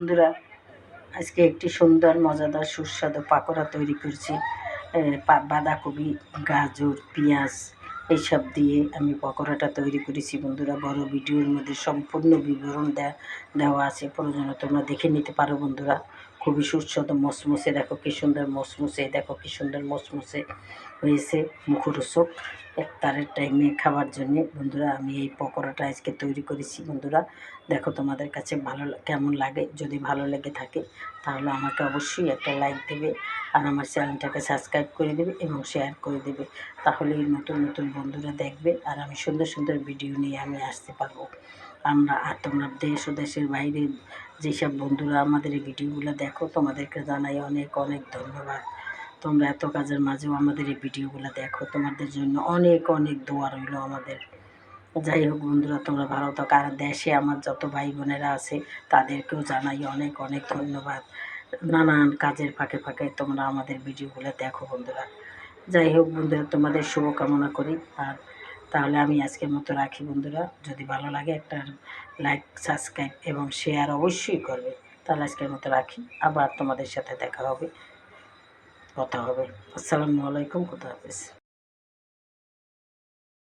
বন্ধুরা, আজকে একটি সুন্দর, মজাদার, সুস্বাদু পাকোড়া তৈরি করছি। বাঁধাকপি, গাজর, পেঁয়াজ, এইসব দিয়ে আমি পকোড়াটা তৈরি করেছি। বন্ধুরা, বড় ভিডিওর মধ্যে সম্পূর্ণ বিবরণ দেওয়া আছে। প্রয়োজনে তোমরা দেখে নিতে পারো বন্ধুরা। খুবই সুস্বাদু মসমসে, দেখো কি সুন্দর মসমসে, দেখো কি সুন্দর মসমসে হয়েছে মুখরোচক ইফতারের টাইমে খাওয়ার জন্যে। বন্ধুরা, আমি এই পকোড়াটা আজকে তৈরি করেছি। বন্ধুরা, দেখো তোমাদের কাছে ভালো কেমন লাগে? যদি ভালো লেগে থাকে, তাহলে আমাকে অবশ্যই একটা লাইক দেবে আর আমার চ্যানেলটাকে সাবস্ক্রাইব করে দেবে এবং শেয়ার করে দেবে। তাহলে নতুন নতুন বন্ধুরা দেখবে আর আমি সুন্দর সুন্দর ভিডিও নিয়ে আমি আসতে পারব। আমরা আর তোমরা দেশ ও দেশের বাইরে যেসব বন্ধুরা আমাদের এই ভিডিওগুলো দেখো, তোমাদেরকে জানাই অনেক অনেক ধন্যবাদ। তোমরা এত কাজের মাঝেও আমাদের এই ভিডিওগুলো দেখো, তোমাদের জন্য অনেক অনেক দোয়া রইল আমাদের। যাই হোক বন্ধুরা, তোমরা ভালো থাকো। আর দেশে আমার যত ভাই বোনেরা আছে, তাদেরকেও জানাই অনেক অনেক ধন্যবাদ। নানান কাজের ফাঁকে ফাঁকে তোমরা আমাদের ভিডিওগুলো দেখো বন্ধুরা। যাই হোক বন্ধুরা, তোমাদের শুভকামনা করি। আর তাহলে আমি আজকের মতো রাখি বন্ধুরা। যদি ভালো লাগে একটা লাইক সাবস্ক্রাইব এবং শেয়ার অবশ্যই করবে। তাহলে আজকের মতো রাখি। আবার তোমাদের সাথে দেখা হবে, কথা হবে। আসসালামু আলাইকুম কথা হাফেজ।